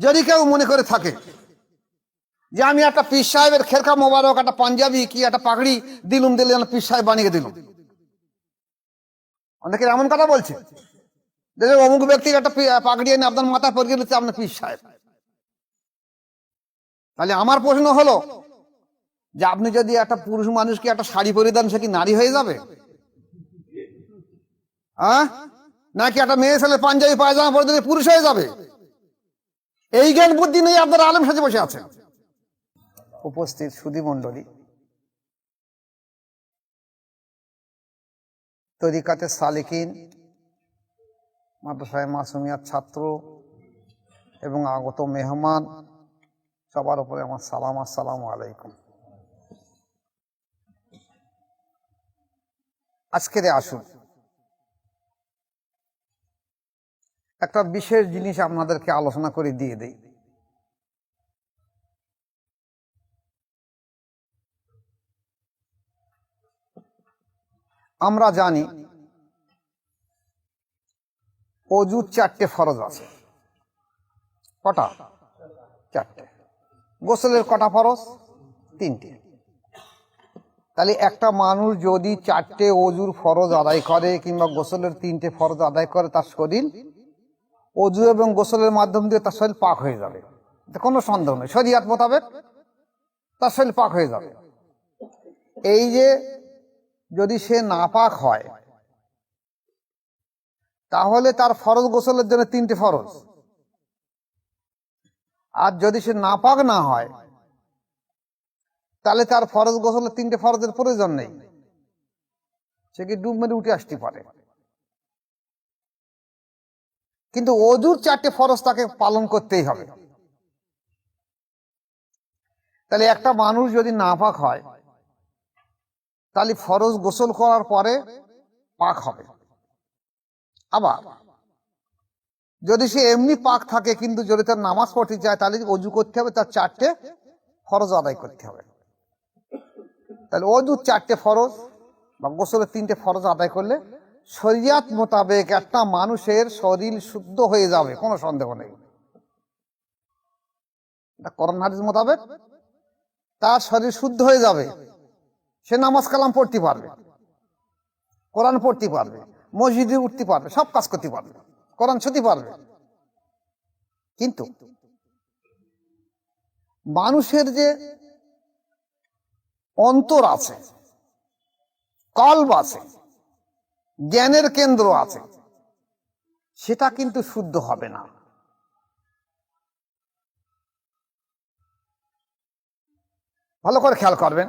যদি কেউ মনে করে থাকে যে আমি একটা পীর সাহেবের খেরকা মোবারক, একটা পাঞ্জাবি কি, একটা পাগড়ি দিলুম দিলে পীর সাহেব বানিয়ে দিলুম। অনেকে এমন কথা বলছে যে অমুক ব্যক্তির একটা পাগড়ি এনে আপনার মাথা পরিয়ে দিচ্ছে আপনার পীর সাহেব। তাহলে আমার প্রশ্ন হলো যে আপনি যদি একটা পুরুষ মানুষকে একটা শাড়ি পরিয়ে দেন, সে কি নারী হয়ে যাবে? হ্যাঁ? নাকি একটা মেয়ে ছেলে পাঞ্জাবি পায়জামা পরে পুরুষ হয়ে যাবে? এই জ্ঞান বুদ্ধি নেই আপনার আলেম সাথে বসে আছেন। উপস্থিত সুধী মন্ডলী তরিকাতে সালিকিন, মাদ্রাসায় মাসুমিয়ার ছাত্র এবং আগত মেহমান, সবার উপরে আমার সালাম, আসসালামু আলাইকুম। আজকের আসুন একটা বিশেষ জিনিস আপনাদেরকে আলোচনা করে দিয়ে দেই। আমরা জানি অজুর চারটে ফরজ আছে। কটা? চারটে। গোসলের কটা ফরজ? তিনটে। তাহলে একটা মানুষ যদি চারটে অজুর ফরজ আদায় করে কিংবা গোসলের তিনটে ফরজ আদায় করে তার শরীর অজু এবং গোসলের মাধ্যম দিয়ে তার শরীর পাক হয়ে যাবে। কোনো সন্দেহ নেই। শরিয়াত মোতাবেক তার শরীর পাক হয়ে যাবে। এই যে যদি সে নাপাক হয়, তাহলে তার ফরজ গোসলের জন্য তিনটে ফরজ। আর যদি সে না পাক না হয়, তাহলে তার ফরজ গোসলের তিনটে ফরজের প্রয়োজন নেই। সে কি ডুব মেরে উঠে আসতে পারে? কিন্তু অজুর চারটে ফরজ তাকে পালন করতেই হবে। তাহলে একটা মানুষ যদি না পাক হয়, তাহলে ফরজ গোসল করার পরে পাক হবে। আবার, যদি সে এমনি পাক থাকে কিন্তু যদি তার নামাজ পড়তে চায়, তাহলে অজু করতে হবে, তার চারটে ফরজ আদায় করতে হবে। তাহলে অজু চারটে ফরজ বা গোসলের তিনটে ফরজ আদায় করলে শরিয়াত মোতাবেক একটা মানুষের শরীর শুদ্ধ হয়ে যাবে, কোনো সন্দেহ নেই। এটা মোতাবেক তার শরীর শুদ্ধ হয়ে যাবে, সে নামাজ কালাম পড়তে পারবে, কোরআন পড়তে পারবে, মসজিদে উঠতে পারবে, সব কাজ করতে পারবে, কোরআন ছুটি পারবে। কিন্তু মানুষের যে অন্তর আছে, কল্ব আছে জ্ঞানের কেন্দ্র আছে। সেটা কিন্তু শুদ্ধ হবে না। ভালো করে খেয়াল করবেন।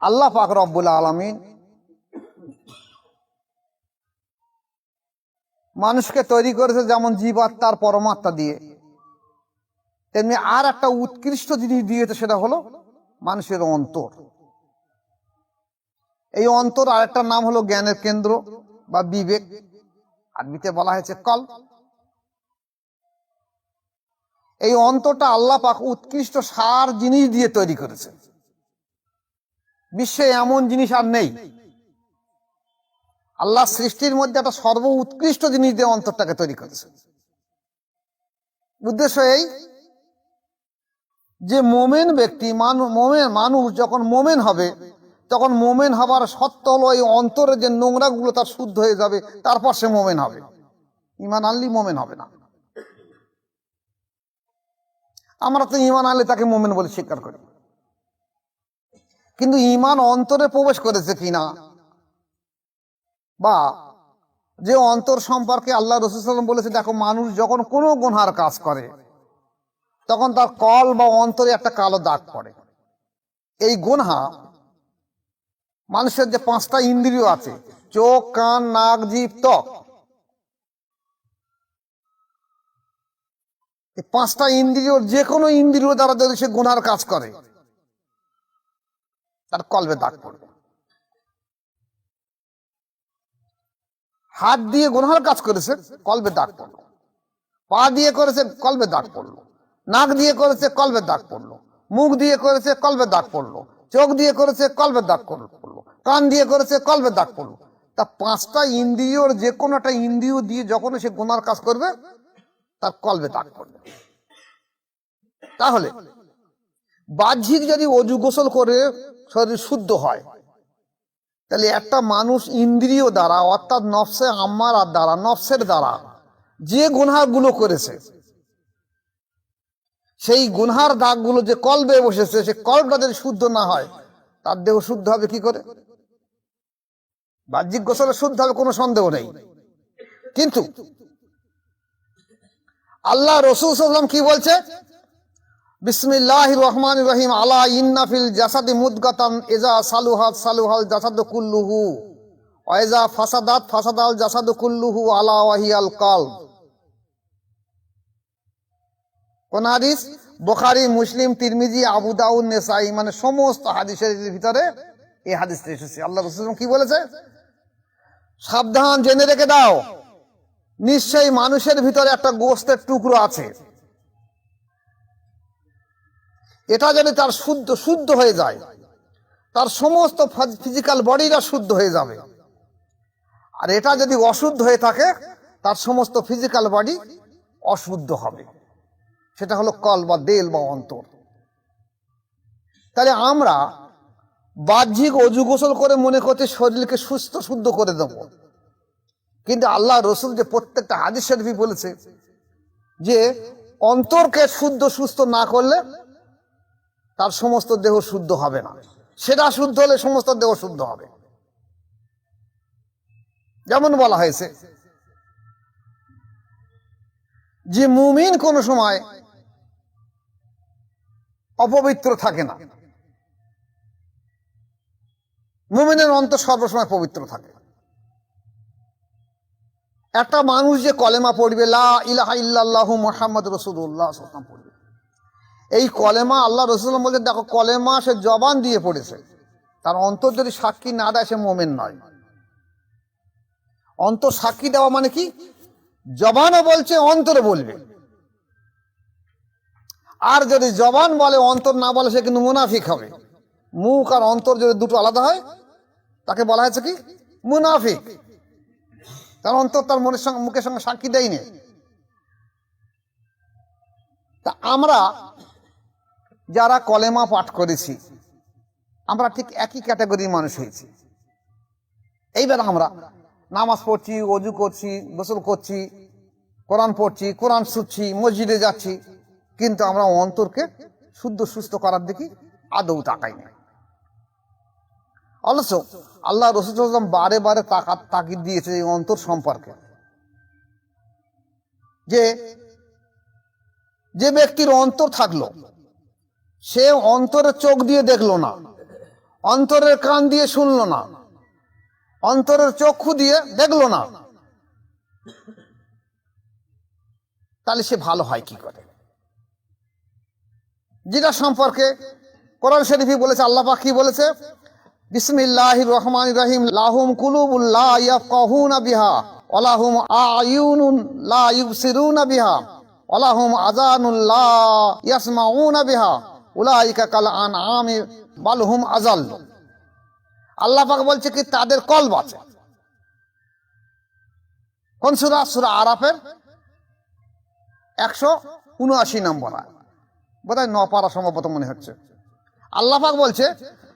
আল্লাহ পাক রব্বুল আলমিন মানুষকে তৈরি করেছে যেমন জীবাত্মার পরমাত্মা দিয়ে। তেমনি আর একটা উৎকৃষ্ট জিনিস দিয়েছে সেটা হলো মানুষের অন্তর। এই অন্তর আরেকটা নাম হলো জ্ঞানের কেন্দ্র বা বিবেক। আরবিতে বলা হয়েছে কল। এই অন্তরটা আল্লাহ পাক উৎকৃষ্ট সার জিনিস দিয়ে তৈরি করেছে। বিশ্বে এমন জিনিস আর নেই। আল্লাহ সৃষ্টির মধ্যে একটা সর্ব উৎকৃষ্ট জিনিস দিয়ে অন্তরটাকে তৈরি করেছে। উদ্দেশ্য এই যে মোমেন ব্যক্তি, মানু, মোমেন মানুষ যখন মোমেন হবে তখন মোমেন হবার সত্য হলো, এই অন্তরের যে নোংরা গুলো তার শুদ্ধ হয়ে যাবে, তারপর সে মোমেন হবে। ইমান আনলি মোমেন হবে না। আমরা তো ইমান আনলে তাকে মোমেন বলে স্বীকার করি। কিন্তু ইমান অন্তরে প্রবেশ করেছে কিনা, বা যে অন্তর সম্পর্কে আল্লাহ রসুলাম বলেছে, দেখো, মানুষ যখন কোনো গুনহার কাজ করে, তখন তার কল বা অন্তরে একটা কালো দাগ পড়ে। এই গুনহা মানুষের যে পাঁচটা ইন্দ্রিয় আছে, চোখ, কান, নাক, জিভ, ত্বক পাঁচটা ইন্দ্রিয় যে কোনো ইন্দ্রিয় দ্বারা যদি সে গুনহার কাজ করে, তার কলবে দাগ পড়বে। হাত দিয়ে গুনহার কাজ করেছে, কলবে দাগ পড়ল। পা দিয়ে করেছে, কলবে দাগ পড়ল। নাক দিয়ে করেছে, কলবে দাগ পড়ল। মুখ দিয়ে করেছে, কলবে দাগ পড়ল। চোখ দিয়ে করেছে, কলবে দাগ পড়ল। কান দিয়ে করেছে, কলবে দাগ পড়ল। তা পাঁচটা ইন্দ্রিয়র যে কোনো একটা ইন্দ্রিয় দিয়ে যখন সে গুনার কাজ করবে, তার কলবে দাগ করবে তাহলে, বাহ্যিক যদি অজু গোসল করে, শরীর শুদ্ধ হয়, তাহলে একটা মানুষ ইন্দ্রিয় দ্বারা, অর্থাৎ নফসে আম্মার দ্বারা, নফসের দ্বারা, যে গুনহাগুলো করেছে, সেই গুনহার দাগগুলো যে কলবে বসেছে, সে কলবটা যদি শুদ্ধ না হয়, তার দেহ শুদ্ধ হবে কি করে? বাহ্যিক গোসলে শুদ্ধ হবে কোনো সন্দেহ নেই। কিন্তু আল্লাহ রসুল সাল্লাম কি বলছে? বিসমিল্লাহ রহমান রহিম, আলা ইন্নাফিল জাসাদি মুদগাতান এজা সালুহাত সালুহাল জাসাদ কুল্লুহু ওয়াইজা ফাসাদাত ফাসাদাল জাসাদ কুল্লুহু আলা ওয়াহিয়াল কল কোন হাদিস? বোখারি, মুসলিম, তিরমিজি, আবু দাউদ, নেসাই মানে সমস্ত হাদিসের ভিতরে এই হাদিসটা এসেছে। আল্লাহ রসুল কি বলেছে? সাবধান জেনে রেখে দাও। নিশ্চয়ই মানুষের ভিতরে একটা গোস্তের টুকরো আছে। এটা যেন তার শুদ্ধ শুদ্ধ হয়ে যায়। তার সমস্ত ফিজিক্যাল বডিটা শুদ্ধ হয়ে যাবে। আর এটা যদি অশুদ্ধ হয়ে থাকে, তার সমস্ত ফিজিক্যাল বডি অশুদ্ধ হবে। সেটা হলো কল বা দেল বা অন্তর। তাহলে আমরা বাহ্যিক অজু গোসল করে মনে করছি শরীরকে সুস্থ, শুদ্ধ করে দেব। কিন্তু আল্লাহ রসুল যে প্রত্যেকটা হাদিস শরীফ বলেছে যে অন্তরকে শুদ্ধ, সুস্থ না করলে তার সমস্ত দেহ শুদ্ধ হবে না। সেটা শুদ্ধ হলে সমস্ত দেহ শুদ্ধ হবে। যেমন বলা হয়েছে যে মুমিন কোনো সময় অপবিত্র থাকে না। মুমিনের অন্তর সর্বসময় পবিত্র থাকে। একটা মানুষ যে কলেমা পড়বে, লা ইলাহা ইল্লাল্লাহু মুহাম্মদ রাসূলুল্লাহ সাল্লাম পড়বে। এই কলেমা আল্লাহ রসুল বলছে দেখো, কলেমা সে জবান দিয়ে পড়েছে। তার অন্তর যদি সাক্ষী না দেয়, সে মোমেন নয়। অন্তর সাক্ষী দেওয়া মানে কি? জবানও বলছে অন্তরে বলবে। আর যদি জবান বলে, অন্তর না বলে, সে কিন্তু মুনাফিক হবে। মুখ আর অন্তর যদি দুটো আলাদা হয়, তাকে বলা হয়েছে কি? মুনাফিক। তার অন্তর তার মনের সঙ্গে, মুখের সঙ্গে সাক্ষী দেয়নি। তা আমরা যারা কলেমা পাঠ করেছি, আমরা ঠিক একই ক্যাটাগরির মানুষ হয়েছি। এইবার আমরা নামাজ পড়ছি, অজু করছি, গোসল করছি, কোরআন পড়ছি, কোরআন শুনছি মসজিদে যাচ্ছি, কিন্তু আমরা অন্তরকে শুদ্ধ, সুস্থ করার দিকে আদৌ তাকাই না অবশ্য আল্লাহ রসুলাম বারে বারে তাকাত তাকিদ দিয়েছে এই অন্তর সম্পর্কে। যে যে ব্যক্তির অন্তর থাকল, সে অন্তরের চোখ দিয়ে দেখল না, অন্তরের কান দিয়ে শুনলো না, অন্তরের চক্ষু দিয়ে দেখল না, তাহলে সে ভালো হয় কি করে? যেটা সম্পর্কে কোরআন শরীফি বলেছে, আল্লাহ কি বলেছে? বিসমিল্লাহ রহমান রহিম, লাহুম কুলুবুল্লাহ ইয়াফকাহুনা বিহা ওয়ালাহুম আয়ুনুন লা ইউবসিরুনা বিহা ওয়ালাহুম আযানুন লা ইয়াসমাউনা বিহা, উলাইকা কাল আনআমি বাল হুম আযাল। আল্লাহ পাক বলছে কি, তাদের কল আছে। কোন সুরা? সুরা আরাফের একশো উনআশি নম্বর আয়াত। বোধহয় ন পারা সম্ভবত মনে হচ্ছে। আল্লাহ পাক বলছে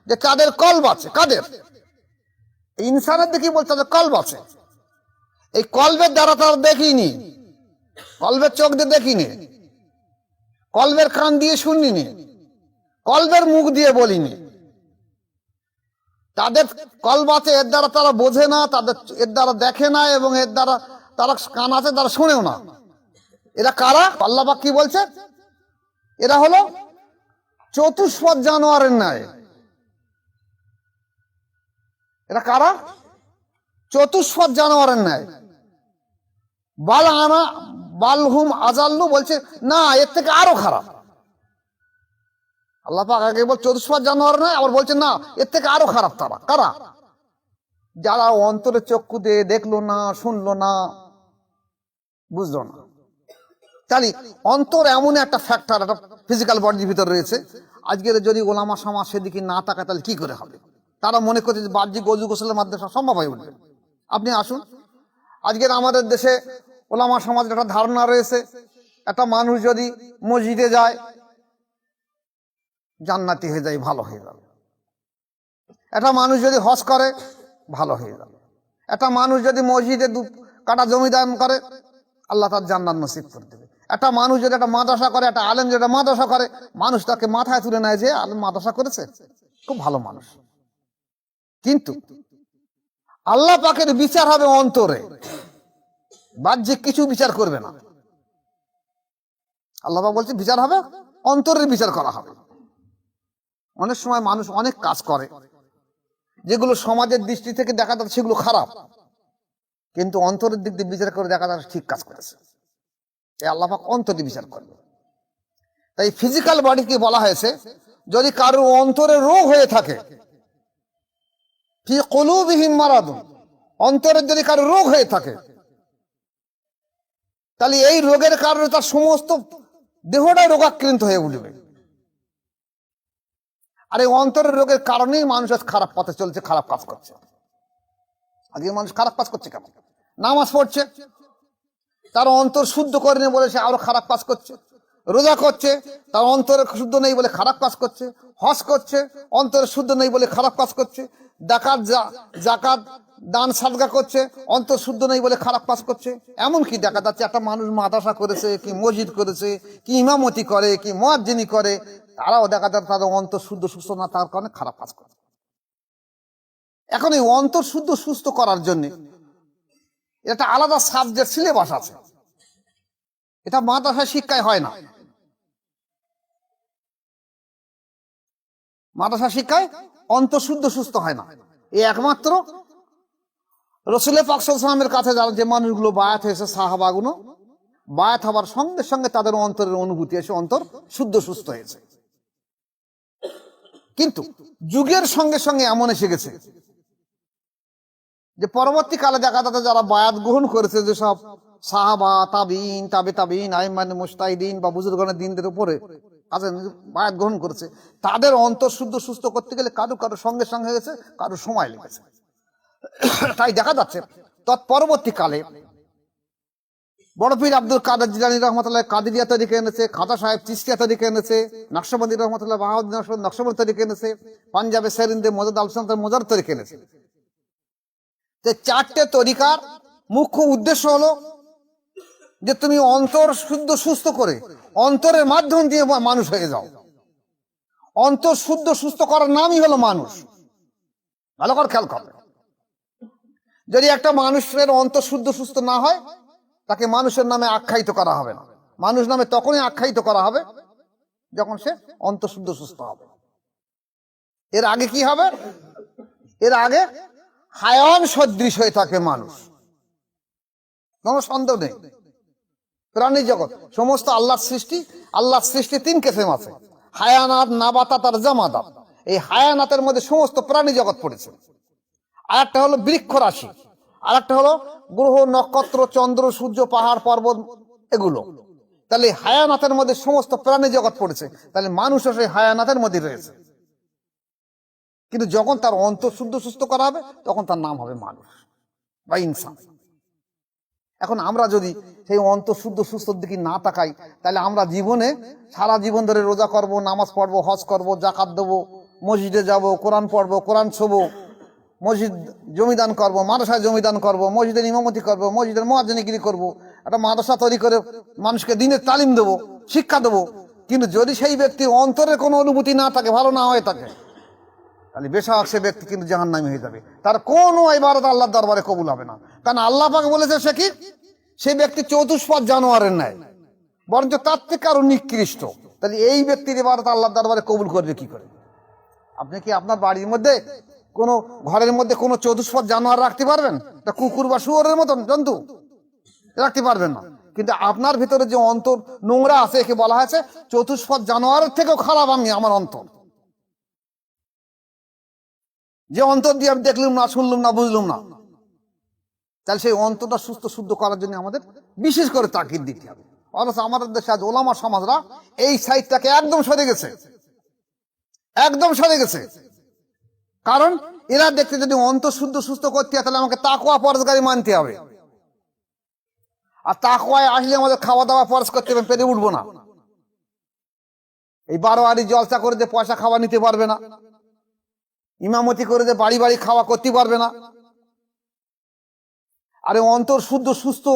যে কাদের কলব আছে, কাদের? ইনসানের দেখি বলছে তাদের কলব আছে। এই কলবের দ্বারা তারা দেখিনি। কলবের চোখ দিয়ে দেখিনি। কলবের কান দিয়ে শুনিনি। কলবের মুখ দিয়ে বলিনি। তাদের কলব আছে, এর দ্বারা তারা বোঝে না, তাদের এর দ্বারা দেখে না এবং এর দ্বারা তারা কান আছে, তারা শোনেও না। এরা কারা? আল্লাহবাক কি বলছে? এরা হলো চতুষ্পদ জানোয়ারের ন্যায়। এরা কারা? চতুষ্পদ জানোয়ারের ন্যায়। বাল আনা বালহুম আজাল্লু বলছে, না, এর থেকে আরও খারাপ। আল্লাহ পাক আগে বল, চতুষ্পদ জানোয়ার নয়? আবার বলছে, না, এর থেকে আরও খারাপ তারা। কারা? যারা অন্তরে চক্ষু দিয়ে দেখল না, শুনলো না, বুঝলো না। তাহলে অন্তর এমন একটা ফ্যাক্টর একটা ফিজিক্যাল বডির ভিতরে রয়েছে। আজকের যদি ওলামা সমাজ সেদিকে না তাকায়, তাহলে কি করে হবে? তারা মনে করছে যে বাহ্যিক অজু গোসলের মাধ্যমে সম্ভব হয়ে উঠবে আপনি আসুন। আজকের আমাদের দেশে ওলামা সমাজের একটা ধারণা রয়েছে, একটা মানুষ যদি মসজিদে যায়, জান্নাতি হয়ে যায়, ভালো হয়ে যাবে। একটা মানুষ যদি হজ করে, ভালো হয়ে যাবে। একটা মানুষ যদি মসজিদে দু কাটা জমি দান করে, আল্লাহ তার জান্নাত নসিব করে দেবে। একটা মানুষ যদি একটা মাদ্রাসা করে, একটা আলেম যদি একটা মাদ্রাসা করে, মানুষ তাকে মাথায় তুলে নেয় যে, আলেম মাদ্রাসা করেছে। খুব ভালো মানুষ। কিন্তু আল্লাহ পাকের বিচার হবে অন্তরে। বাহ্যিক কিছু বিচার করবে না। আল্লাহ পাক বলছে, বিচার হবে, অন্তরের বিচার করা হবে। অনেক সময় মানুষ অনেক কাজ করে, যেগুলো সমাজের দৃষ্টি থেকে দেখা যাচ্ছে সেগুলো খারাপ। কিন্তু অন্তরের দিক দিয়ে বিচার করে দেখা যাচ্ছে ঠিক কাজ করেছে। এই আল্লাহ পাক অন্তরে বিচার করবে তাই ফিজিক্যাল বডিকে বলা হয়েছে, যদি কারও অন্তরে রোগ হয়ে থাকে ফি কলুবিহিম মারাদুন। অন্তরের যদি কারও রোগ হয়ে থাকে, তাহলে এই রোগের কারণে তার সমস্ত দেহটাই রোগাক্রান্ত হয়ে উঠবে। আর এই অন্তরের রোগের কারণেই মানুষ আজ খারাপ পথে চলছে, খারাপ কাজ করছে। আজকে মানুষ খারাপ কাজ করছে কেমন নামাজ পড়ছে, তার অন্তর শুদ্ধ করে নিয়ে বলেছে, আরও খারাপ কাজ করছে। রোজা করছে তার অন্তরে শুদ্ধ নেই বলে খারাপ কাজ করছে, হজ করছে, অন্তরে শুদ্ধ নেই বলে খারাপ কাজ করছে, ডাকাত জাকাত, দান, সাদগা করছে, অন্তর শুদ্ধ নেই বলে খারাপ কাজ করছে। এমন কি দেখা যাচ্ছে একটা মানুষ মাদ্রাসা করেছে, কি মসজিদ করেছে, কি ইমামতি করে, কি মোয়াজ্জিনি করে, তারাও দেখা যাচ্ছে তাদের অন্তর শুদ্ধ, সুস্থ না, তার কারণে খারাপ কাজ করে এখন এই অন্তর শুদ্ধ, সুস্থ করার জন্য এটা আলাদা সাবজেক্ট সিলেবাস আছে। এটা মাদ্রাসা শিক্ষায় হয় না। মাদ্রাসা শিক্ষায় অন্তঃশুদ্ধ সুস্থ হয় না। এই একমাত্র রসুলের পাকসালামের কাছে যারা যে মানুষগুলো বায়াত হয়েছে, সাহাবাগুলো, বায়াত হবার সঙ্গে সঙ্গে তাদের অন্তরের অনুভূতি এসে অন্তর শুদ্ধ, সুস্থ হয়েছে। কিন্তু যুগের সঙ্গে সঙ্গে এমন এসে গেছে যে পরবর্তীকালে দেখা যাচ্ছে যারা বায়াত গ্রহণ করেছে যেসব সাহাবা তাবিন তাবে তাবিন আইমান মুস্তাহিদিন বা বুজুর্গনের দিনদের উপরে আছেন বায়াত গ্রহণ করেছে, তাদের অন্তর শুদ্ধ সুস্থ করতে গেলে কারও কারও সঙ্গে সঙ্গে গেছে, কারও সময় লেগেছে। তাই দেখা যাচ্ছে, তৎপরবর্তীকালে বড় পীর আব্দুল কাদের জিলানি রহমতুল্লাহ কাদিরিয়া তৈরিকে এনেছে খাদা সাহেব চিস্তিয়া তৈরিকে এনেছে, নকশবন্দি রহমতুল্লাহ বাহাউদ্দিন নকশবন্দি তৈরিকে এনেছে পাঞ্জাবে সেরিন্দে মজাদ আলসান মজার তৈরিকে এনেছে। চারটে তরিকার মুখ্য উদ্দেশ্য হলো যে তুমি অন্তর শুদ্ধ সুস্থ করে, অন্তরের মাধ্যম দিয়ে মানুষ হয়ে যাও। অন্তর শুদ্ধ সুস্থ করার নামই হলো মানুষ। ভালো করে খেয়াল করবে যদি একটা মানুষের অন্তর শুদ্ধ সুস্থ না হয়, তাকে মানুষের নামে আখ্যায়িত করা হবে না। মানুষ নামে তখনই আখ্যায়িত করা হবে, যখন সে অন্তঃশুদ্ধ সুস্থ হবে। এর আগে কি হবে? এর আগে হায়ান সদৃশ হয়ে থাকে মানুষ। কোনো সন্দেহ নেই। প্রাণী জগৎ, সমস্ত আল্লাহর সৃষ্টি আল্লাহর সৃষ্টি তিন কেসেম আছে। হায়ানাত নাবাতাত আর জামাদাত। এই হায়ানাতের মধ্যে সমস্ত প্রাণী জগৎ পড়েছে। আর একটা হলো বৃক্ষ রাশি। আর একটা হলো গ্রহ, নক্ষত্র, চন্দ্র, সূর্য, পাহাড়, পর্বত, এগুলো। তাহলে হায়ানাথের মধ্যে সমস্ত প্রাণী জগৎ পড়েছে। তাহলে মানুষও সেই হায়ানাতের মধ্যে রয়েছে। কিন্তু যখন তার অন্তর শুদ্ধ সুস্থ করা হবে, তখন তার নাম হবে মানুষ বা ইনসান। এখন আমরা যদি সেই অন্তর শুদ্ধ সুস্থর দিকে না তাকাই, তাহলে আমরা জীবনে সারা জীবন ধরে রোজা করব, নামাজ পড়ব, হজ করব জাকাত দেবো, মসজিদে যাব, কোরআন পড়ব, কোরআন ছোবো মসজিদ জমিদান করব, মাদ্রাসায় জমিদান করব, মসজিদের ইমামতি করব, মসজিদের মহাজনীগিরি করব, একটা মাদ্রাসা তৈরি করে মানুষকে দিনের তালিম দেবো, শিক্ষা দেবো। কিন্তু যদি সেই ব্যক্তির অন্তরে কোনো অনুভূতি না থাকে, ভালো না হয়ে থাকে তাহলে বেশাক সে ব্যক্তি কিন্তু জাহান্নামী হয়ে যাবে। তার কোনো ইবাদত আল্লাহর দরবারে কবুল হবে না। কারণ আল্লাহ পাকে বলেছে সে কি? সেই ব্যক্তি চতুষ্পদ জানোয়ারের ন্যায়। বরঞ্চ তার থেকে আরও নিকৃষ্ট। তাহলে এই ব্যক্তির ইবাদত আল্লাহর দরবারে কবুল করবে কি করে? আপনি কি আপনার বাড়ির মধ্যে কোনো ঘরের মধ্যে কোনো চতুষ্পদ জানোয়ার রাখতে পারবেন? তা কুকুর বা শুয়োরের মতন, জন্তু? রাখতে পারবেন না। কিন্তু আপনার ভিতরে যে অন্তর নোংরা আছে, একে বলা হয়েছে, চতুষ্পদ জানোয়ারের থেকেও খারাপ আমি, আমার অন্তর। যে অন্তর দিয়ে আমি দেখলাম না, শুনলাম না, বুঝলাম না। তাহলে সেই অন্তরটা সুস্থ, শুদ্ধ করার জন্য আমাদের বিশেষ করে তাকিদ দিতে হবে। অথচ আমাদের দেশে আজ ওলামা সমাজরা এই সাইডটাকে একদম সরে গেছে। একদম সরে গেছে। কারণ এরা দেখতে যদি অন্তর শুদ্ধ, সুস্থ করতে হয়, তাহলে আমাকে তাকুয়া পরজগারি মানতে হবে। আর তাকুয়ায় আসলে আমাদের খাওয়া দাওয়া ফরস করতে হবে, পেরে উঠবো না। এই বারো আড়ি জলসা করে যে পয়সা খাওয়া নিতে পারবে না। ইমামতি করে যে বাড়ি বাড়ি খাওয়া করতে পারবে না। আরে অন্তর শুদ্ধ সুস্থ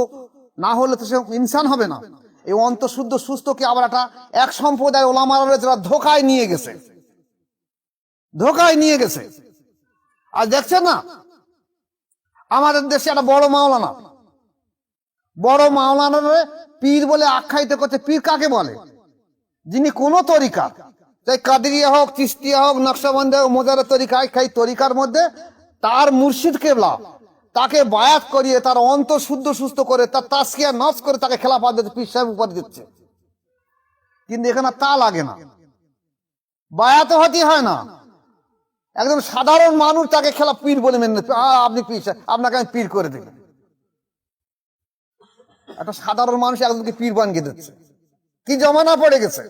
না হলে তো সে ইনসান হবে না। এই অন্তর শুদ্ধ সুস্থকে আবার একটা এক সম্প্রদায় ওলামারা রয়েছে ধোকায় নিয়ে গেছে। ধোকায় নিয়ে গেছে। আর দেখছেন না? আমাদের দেশে একটা বড় মাওলানা। বড় মাওলানার পীর বলে আখ্যায়িত করছে। পীর কাকে বলে? যিনি কোন তরিকা চাই কাদরিয়া হোক, চিস্তিয়া হোক, নকশাবন্দে হোক মোজারের তরিকা, এই তরিকার মধ্যে তার মুর্শিদ কেবলা, তাকে বায়াত করিয়ে, তার অন্তর শুদ্ধ সুস্থ করে, তার তাস্কিয়া নস করে তাকে খেলাফা দিচ্ছে পীর সাহেব উপরে দিচ্ছে। কিন্তু এখানে তা লাগে না। বায়াত হতে হয় না। একদম সাধারণ মানুষ তাকে খেলা পীর বলে মেনে। আপনি পীর আপনাকে আমি পীর করে দিলাম একটা সাধারণ মানুষ একজনকে পীর বানিয়ে দিচ্ছে। কি জমানা পড়ে গেছে?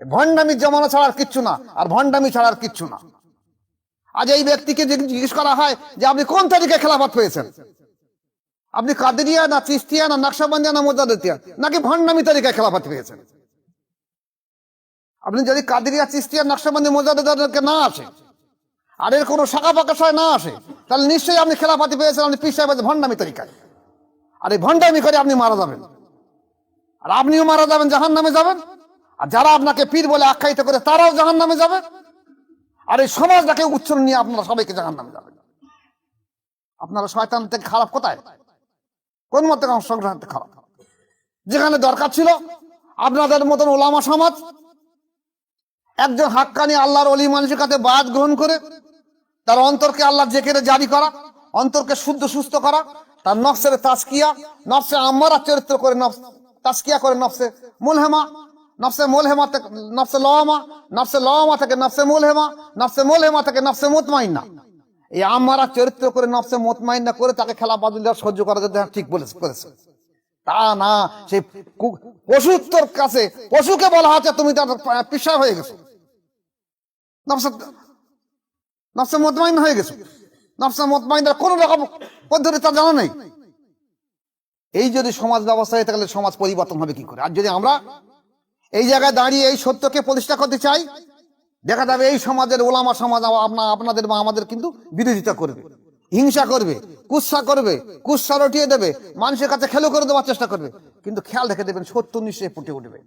ভণ্ডামি জমানা ছাড়া আর কিচ্ছু না, আর ভণ্ডামি ছাড়া আর কিচ্ছু না। আজ এই ব্যক্তিকে জিজ্ঞেস করা হয় যে আপনি কোন তারিখে খেলাফত পেয়েছেন আপনি কাদেরিয়া না চিস্তিয়া না নকশাবন্দিয়া না মোজাদিয়া নাকি ভণ্ডামি তারিখে খেলাফত পেয়েছেন আপনি যদি কাদেরিয়া, চিস্তিয়া, নকশাবন্দি মোজাদিদারকে না আসে, আর এর কোনো শাখা পাকাশায় না আসে, তাহলে নিশ্চয়ই আপনি খেলাফাতি পেয়েছেন, আপনি পিস সাহেব ভণ্ডামি তরিকায় আর এই ভণ্ডামি করে আপনি মারা যাবেন। আর আপনিও মারা যাবেন জাহান নামে যাবেন। আর যারা আপনাকে পীর বলে আখ্যায়িত করে, তারাও জাহান নামে যাবে। আর এই সমাজটাকে উচ্ছন নিয়ে আপনারা সবাইকে জাহান নামে যাবেন আপনারা শয়তান থেকে খারাপ কোথায়? কোন মতে সংসার খারাপ? যেখানে দরকার ছিল আপনাদের মতন ওলামা সমাজ, একজন হাক্কানি আল্লাহর অলি মানুষের কাছে বায়াত গ্রহণ করে, তার অন্তরকে আল্লাহ জেকেরে জারি করা, অন্তরকে শুদ্ধ সুস্থ করা, তার নফসের তাস্কিয়া নফসে আম্মারা চরিত্র করে নফস তাস্কিয়া করে নফসে মুলহেমা নফসে মুলহেমা থেকে নফসে লওয়ামা নফসে লওয়ামা থেকে নফসে মুলহেমা নফসে মুলহেমা থেকে নফসে মুতমাইন্না। এই আম্মারা চরিত্র করে নফসে মুতমাইন্না করে তাকে খেলা বাদল সহ্য করা যেতে ঠিক বলেছে, করেছে। তা না, সেই পশুত্বর কাছে, পশুকে বলা হচ্ছে তুমি তার পিসা হয়ে গেছো। নফসে নফসে মতমাইন হয়ে গেছে। নফসে মতমাইনের কোন রকম পদ্ধতি তার জানা নেই। এই যদি সমাজ ব্যবস্থা হয় তাহলে সমাজ পরিবর্তন হবে কি করে? আর যদি আমরা এই জায়গায় দাঁড়িয়ে এই সত্যকে প্রতিষ্ঠা করতে চাই। দেখা যাবে এই সমাজের ওলামা সমাজ আপনা আপনাদের বা আমাদের কিন্তু বিরোধিতা করবে। হিংসা করবে, কুৎসা করবে, কুৎসা রটিয়ে দেবে, মানুষের কাছে খেলো করে দেওয়ার চেষ্টা করবে। কিন্তু খেয়াল রেখে দেবেন, সত্য নিশ্চয়ই ফুটে উঠবে।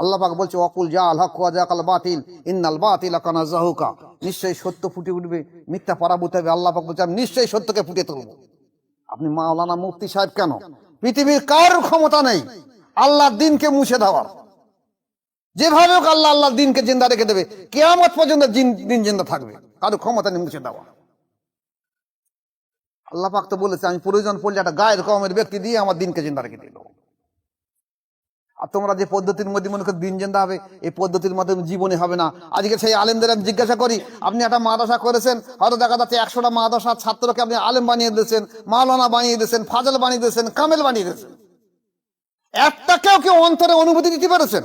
আল্লাহ পাক বলছে, অকুল যা আল হক ওয়া জাকাল বাতিল, ইন্নাল বাতিল কানা জাহুকা নিশ্চয়ই সত্য ফুটে উঠবে, মিথ্যা পরাভূত হবে আল্লাহ বলছে, আমি নিশ্চয়ই সত্যকে ফুটে তুলব। আপনি মাওলানা মুফতি সাহেব কেন? পৃথিবীর কার ক্ষমতা নেই। আল্লাহর দিনকে মুছে দেওয়ার। যেভাবে হোক আল্লাহ আল্লাহর দিনকে জিন্দা রেখে দেবে। কেয়ামত পর্যন্ত দিন জিন্দা থাকবে। কারও ক্ষমতা নেই মুছে দেওয়া। আল্লাহ পাক তো বলেছে, আমি প্রয়োজন পড়লে একটা গায়ের কমের ব্যক্তি দিয়ে আমার দিনকে জিন্দা রেখে দিল। আর তোমরা যে পদ্ধতির মধ্যে মনে করো দিন জেন্দা হবে, এই পদ্ধতির মাধ্যমে জীবনে হবে না। আজকে সেই আলেমদের আমি জিজ্ঞাসা করি, আপনি একটা মাদ্রাসা করেছেন? হয়তো দেখা যাচ্ছে একশোটা মাদ্রাসার ছাত্রকে আপনি আলেম বানিয়ে দিয়েছেন, মাওলানা বানিয়ে দিয়েছেন, ফাজল বানিয়ে দিয়েছেন, কামেল বানিয়ে দিয়েছেন। একটা কেউ অন্তরে অনুভূতি দিতে পেরেছেন?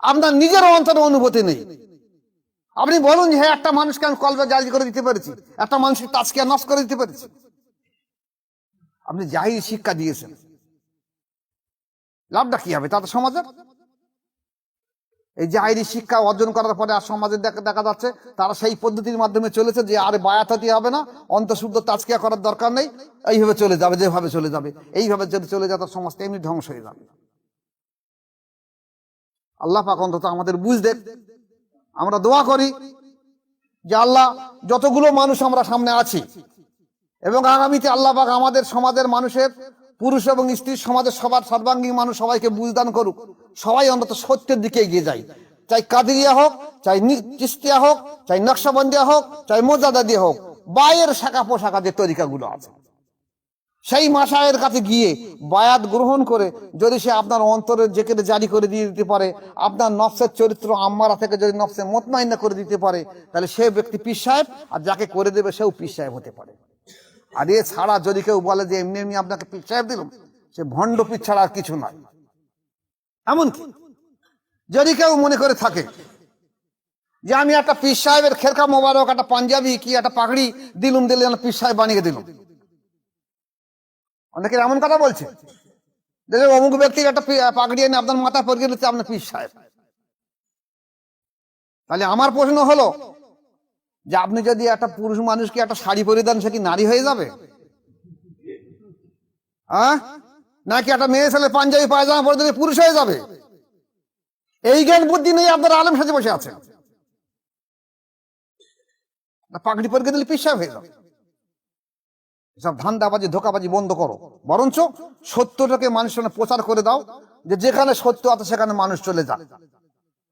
আপনার নিজের অন্তরে অনুভূতি নেই। আপনি বলুন যে হ্যাঁ একটা মানুষকে আমি কলবে জারি করে দিতে পেরেছি। একটা মানুষের তাজকে নষ্ট করে দিতে পেরেছি। আপনি যাই শিক্ষা দিয়েছেন, লাভটা কি হবে? তাদের সমাজের। এই যে আইরি শিক্ষা অর্জন করার পরে আর সমাজে দেখা যাচ্ছে, তারা সেই পদ্ধতির মাধ্যমে চলেছে যে আর বায়াত হতে হবে না, অন্তঃশুদ্ধ তাজকিয়া করার দরকার নেই, এইভাবে চলে যাবে, যেভাবে চলে যাবে। এইভাবে যদি চলে যায়, তার সমাজটা এমনি ধ্বংস হয়ে যাবে। আল্লাহ পাক অন্তত আমাদের বুঝ দেখ। আমরা দোয়া করি যে আল্লাহ, যতগুলো মানুষ আমরা সামনে আছি, এবং আগামীতে আল্লাহ পাক আমাদের সমাজের মানুষের পুরুষ এবং স্ত্রী সমাজের সবার সর্বাঙ্গীন মানুষ সবাইকে বুঝদান করুক। সবাই অন্তত সত্যের দিকে এগিয়ে যায়। চাই কাদিরিয়া হোক, চাই চিস্তিয়া হোক, চাই নকশাবন্দিয়া হোক, চাই মোজাদা দিয়ে হোক বাইয়ের শাখা পোশাখা যে তরিকাগুলো আছে। সেই মাসায়ের কাছে গিয়ে বায়াত গ্রহণ করে যদি সে আপনার অন্তরের জেকেরে জারি করে দিয়ে দিতে পারে, আপনার নফসের চরিত্র আম্মারা থেকে যদি নফসে মোতমাইনা করে দিতে পারে, তাহলে সে ব্যক্তি পীর সাহেব আর যাকে করে দেবে সেও পীর সাহেব হতে পারে। আর এ ছাড়া যদি কেউ বলে যে এমনি এমনি আপনাকে পীর সাহেব দিলাম সে ভণ্ড পীর ছাড়া আর কিছু নয়। এমনকি যদি কেউ মনে করে থাকে যে আমি একটা পীর সাহেবের খেরকা মোবারক, একটা পাঞ্জাবি কি, একটা পাগড়ি দিলুম দিলে পীর সাহেব বানিয়ে দিলুম। অনেকে এমন কথা বলছে যে অমুক ব্যক্তি একটা পাগড়ি এনে আপনার মাথা গেলে আপনার পীর সাহেব। তাহলে আমার প্রশ্ন হলো যে আপনি যদি একটা পুরুষ মানুষকে একটা শাড়ি পরিয়ে দেন, সে কি নারী হয়ে যাবে? হ্যাঁ? নাকি একটা মেয়ে ছেলে পাঞ্জাবি, পায়জামা পরে দিলে পুরুষ হয়ে যাবে? এই জ্ঞান বুদ্ধি নেই আপনার আলেম সাজে বসে আছেন। না পাগড়ি পরিয়ে দিলে পিসা হয়ে যাবে। সব ধান্দাবাজি, ধোকাবাজি বন্ধ করো। বরঞ্চ সত্যটাকে মানুষের সামনে প্রচার করে দাও, যে যেখানে সত্য আছে, সেখানে মানুষ চলে যাক।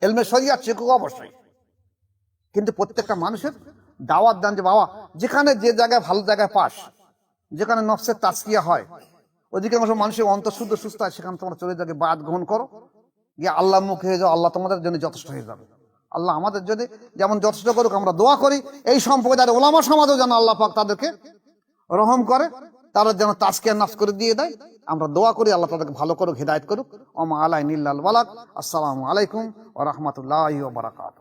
এলমে শরিয়াত শিখুক অবশ্যই। কিন্তু প্রত্যেকটা মানুষের দাওয়াত দেন যে, বাবা, যেখানে যে জায়গায় ভালো জায়গায় পাস, যেখানে নফসের তাস্কিয়া হয়, অধিকাংশ মানুষের অন্তঃশুদ্ধ সুস্থ হয়, সেখানে তোমরা চলে যাকে বাদ গ্রহণ করো। গিয়ে আল্লাহ মুখ হয়ে যাও, আল্লাহ তোমাদের জন্য যথেষ্ট হয়ে যাবে। আল্লাহ আমাদের যদি যেমন যথেষ্ট করুক, আমরা দোয়া করি। এই সম্প্রদায়ের ওলামা সমাজও যেন আল্লাহ পাক তাদেরকে রহম করে, তারা যেন তাস্কিয়া নাফস করে দিয়ে দেয়। আমরা দোয়া করি, আল্লাহ তাদেরকে ভালো করুক, হিদায়ত করুক। ওমা আলাই ওয়ালাক আসসালামু আলাইকুম ও রহমতুল্লাহ বারাকাত